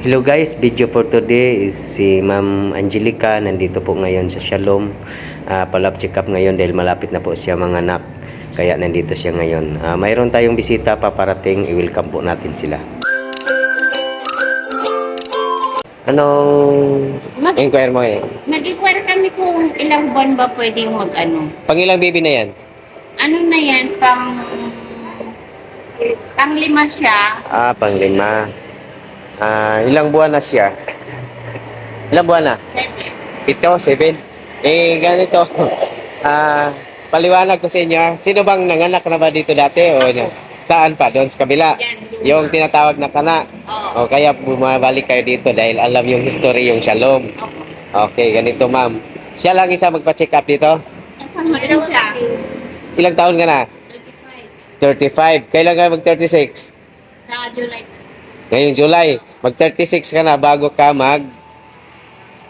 Hello guys, video for today is si Ma'am Angelica nandito po ngayon sa Shalom. Uh, palab check up ngayon dahil malapit na po siya mga anak. Kaya nandito siya ngayon. Ah, mayroon tayong bisita paparating, i-welcome po natin sila. Anong Mag- inquire mo eh? Nag-inquire kami kung ilang buwan ba pwedeng mag-ano. Pang ilang baby na yan? Ano na yan, pang... Pang lima siya. Ah, pang lima. Ah, ilang buwan na siya? Ilang buwan na? Seven. Pito, seven. Eh, ganito. Ah, paliwanag ko sa inyo. ah. Sino bang nanganak na ba dito dati? O, ano? saan pa? Doon sa kabila? Yan, Yung tinatawag na kana. Oo. O, kaya bumabalik kayo dito dahil alam yung history yung shalom. Okay, ganito ma'am. Siya lang isa magpa-check up dito? Kasama rin siya. Ilang taon ka na? 35. 35. Kailan ka mag-36? Sa July. Ngayong July. Mag-36 ka na bago ka mag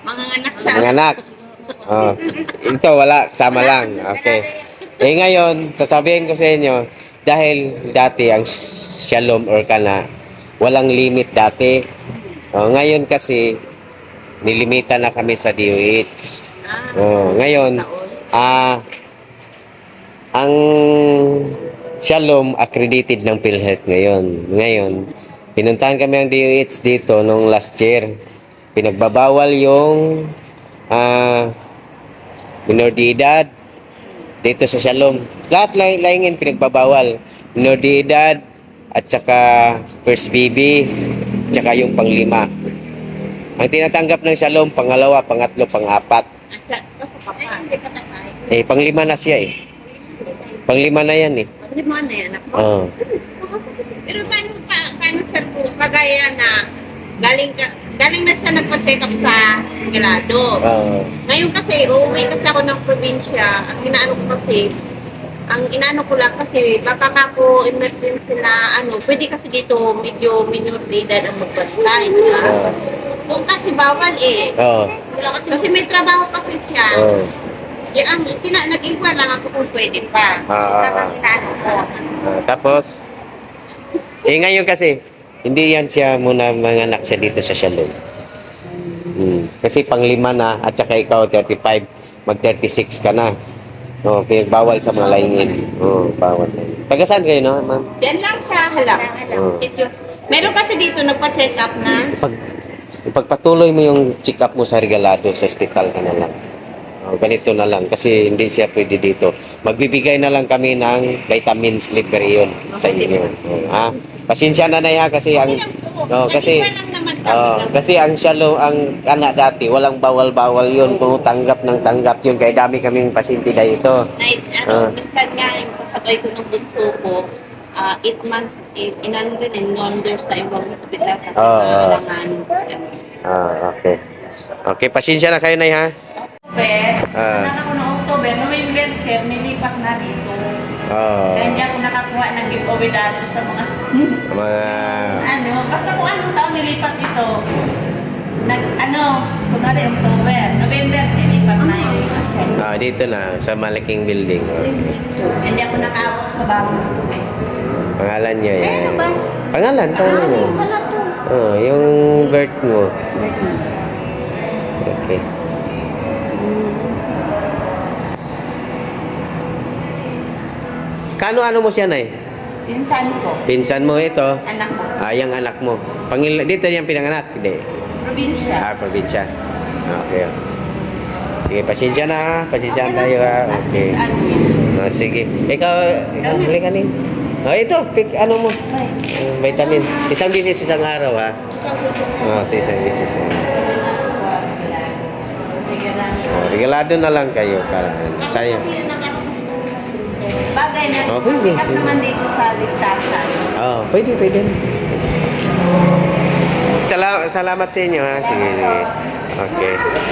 Mga anak siya. Manganak. Oh. Ito, wala. Kasama lang. Okay. Eh ngayon, sasabihin ko sa inyo, dahil dati ang shalom or kana, walang limit dati. Oh, ngayon kasi, nilimitan na kami sa DOH. Ah, Oh, ngayon, ah, ang Shalom accredited ng PhilHealth ngayon. Ngayon, pinuntahan kami ang DOH dito nung last year. Pinagbabawal yung ah, minor de edad dito sa Shalom. Lahat lang laingin pinagbabawal. Minor de edad at saka first baby, at saka yung panglima. Ang tinatanggap ng Shalom, pangalawa, pangatlo, pangapat. Eh, panglima na siya eh. Panglima na yan eh. Lima na yan ako. Oo. Pero paano, kagaya na galing ka, galing na siya nagpa-check up sa Galado. Oo. Ngayon kasi, uuwi kasi ako ng probinsya. Ang inaano ko kasi, ang inaano ko lang kasi, baka ako emergency na ano, pwede kasi dito medyo minor de edad ang magbantay. diba? Oo. Kung kasi bawal eh. Oo. Kasi may trabaho kasi siya. Oo. Eh, ang tina, nag-inquire lang ako kung pwede pa. Ah. Habang inaano ko. Ah, tapos, eh ngayon kasi, hindi yan siya muna manganak siya dito sa Shalom. Hmm. Kasi panglima na, at saka ikaw 35, mag 36 ka na. No, bawal sa mga laingin. Oo, bawal. Taga saan kayo, no, ma'am? Yan lang sa halap. Sityo. Meron kasi dito nagpa-check up na. Pag, ipagpatuloy mo yung check-up mo sa regalado, sa ospital ka na lang. Oh, ganito na lang kasi hindi siya pwede dito. Magbibigay na lang kami ng vitamins libre yun sa inyo. Oh, ha? Pasensya na na yan kasi ang oh, kasi oh, kasi ang shalom ang anak dati walang bawal-bawal yun kung tanggap ng tanggap yun kaya dami kaming pasyente dito. Night, Ah. ano, minsan nga yung kasabay ko ng bunso ko, ah, eight months, inano rin, in-wonder sa ibang hospital kasi Oo, oo. naalanganin ko siya. Ah, okay. Okay, pasensya na kayo na ha. October, Ah. anak ako noong October, November, sir, nilipat na dito. Oh, Kaya hindi ako giveaway dati sa mga, mga ano, basta kung anong taon nilipat ito. Nag, ano, kunwari October, November, nilipat na yung ah, dito na sa malaking building. Oh. Hindi ako nakawak sa bagong eh. Pangalan niyo yan. Ano ba? Pangalan, pangalan mo. Wala to. Oh, yung birth mo. Okay. Kano ano mo siya na Pinsan ko, Pinsan mo ito. anak ko, Ah, yung anak mo. Pangil dito yung pinanganak. Hindi. probinsya. Ah, probinsya. Okay. Sige, pasensya na ha. Pasensya na tayo ha. Okay. Ah, sige. Ikaw, ikaw, halika ni. Oh, ito, pick ano mo. Uh, vitamins. Isang bisis isang araw ha. Oh, sa isang bisis. kuha sila. Sige na. Oh, regalado na lang kayo para sayang. Bagay na, Oh, pwede. sikat naman dito sa ligtasan. Oh, pwede, pwede. Sala salamat sa inyo ha. Sige, sige. Okay.